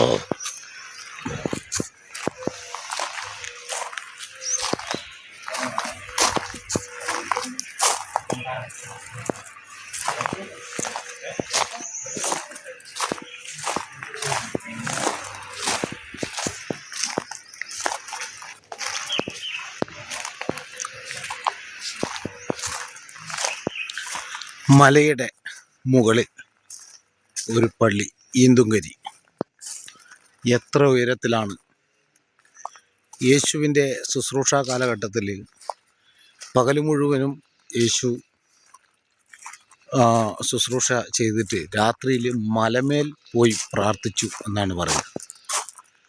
ഓ മലയുടെ മുകളിൽ ഒരു പള്ളി ഈന്തുങ്കരി എത്ര ഉയരത്തിലാണ്? യേശുവിന്റെ ശുശ്രൂഷ കാലഘട്ടത്തിൽ പകൽ മുഴുവനും യേശു ശുശ്രൂഷ ചെയ്തിട്ട് രാത്രിയിൽ മലമേൽ പോയി പ്രാർത്ഥിച്ചു എന്നാണ് പറയുന്നത്.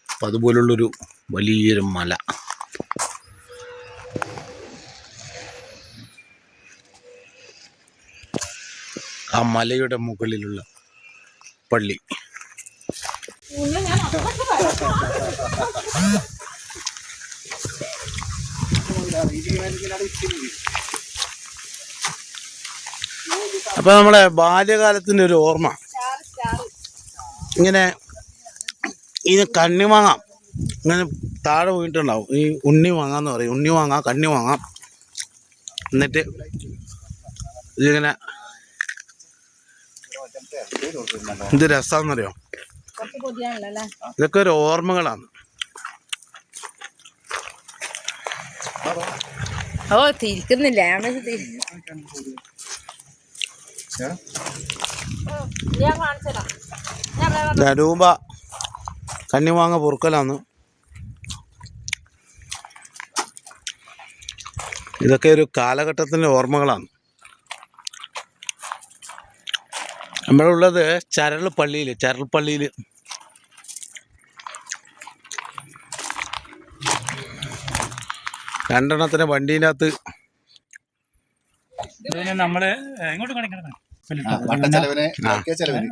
അപ്പം അതുപോലുള്ളൊരു വലിയൊരു മല. ആ മലയുടെ മുകളിലുള്ള പള്ളി. അപ്പൊ നമ്മളെ ബാല്യകാലത്തിന്റെ ഒരു ഓർമ്മ. ഇങ്ങനെ ഇത് വാങ്ങാം ഇങ്ങനെ താഴെ പോയിട്ടുണ്ടാവും. ഈ ഉണ്ണി വാങ്ങാന്ന് പറയും. ഉണ്ണി വാങ്ങാം കണ്ണി വാങ്ങാം എന്നിട്ട് ഇതിങ്ങനെ എന്ത് രസാന്നറിയോ? ഇതൊക്കെ ഒരു ഓർമ്മകളാണ്. ഓ തിരിക്കുന്നില്ല? രൂപ. കന്നിമാങ്ങ പൊറുക്കലാന്ന് ഇതൊക്കെ ഒരു കാലഘട്ടത്തിന്റെ ഓർമ്മകളാണ്. നമ്മളുള്ളത് ചരൾ പള്ളിയിൽ ചരൾ പള്ളിയിൽ രണ്ടെണ്ണത്തിന് വണ്ടീനകത്ത് ഇതിന് നമ്മൾ എങ്ങോട്ട് കാണിക്കണം വട്ടച്ചെലവിന് ഒക്കെ ചെലവിന്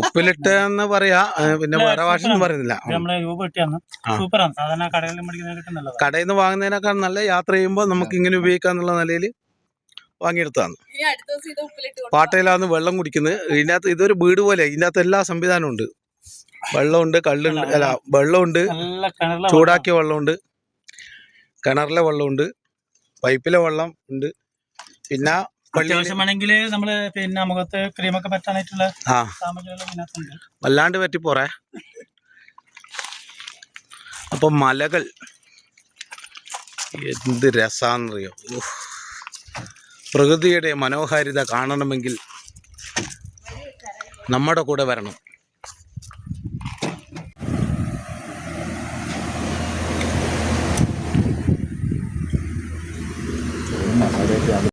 ഉപ്പിലിട്ട് എന്ന് പറയാ പിന്നെ വേറെ ഭാഷയൊന്നും പറയുന്നില്ല. നമ്മളെ രൂപ കിട്ടിയാണ് സൂപ്പറാണ്. സാധാരണ കടകളിൽ മേടിക്കുന്നത് കടയിൽ നിന്ന് വാങ്ങുന്നതിനേക്കാൾ നല്ല യാത്ര ചെയ്യുമ്പോൾ നമുക്ക് ഇങ്ങനെ ഉപയോഗിക്കാന്നുള്ള നിലയിൽ വാങ്ങിയെടുത്തതാണ്. ഇനി അടുത്ത ദിവസം ഇത് ഉപ്പിലിട്ട് പാട്ടയിലാന്ന് വെള്ളം കുടിക്കുന്നത് ഇതിനകത്ത് ഇതൊരു വീട് പോലെ ഇതിനകത്ത് എല്ലാ സംവിധാനവും ഉണ്ട്. വെള്ളമുണ്ട് കള്ളുണ്ട് അല്ല വെള്ളമുണ്ട് ചൂടാക്കിയ വെള്ളമുണ്ട്. കിണറിലെ വെള്ളമുണ്ട് പൈപ്പിലെ വെള്ളം ഉണ്ട്. പിന്നെ അത്യാവശ്യമാണെങ്കിൽ നമ്മൾ പിന്നെ മുഖത്ത് ക്രീമൊക്കെ പറ്റാനായിട്ടുള്ള ആ. വല്ലാണ്ട് പറ്റിപ്പോറേ. അപ്പം മലകൾ. എന്ത് രസാന്നറിയോ. പ്രകൃതിയുടെ മനോഹാരിത കാണണമെങ്കിൽ നമ്മുടെ കൂടെ വരണം.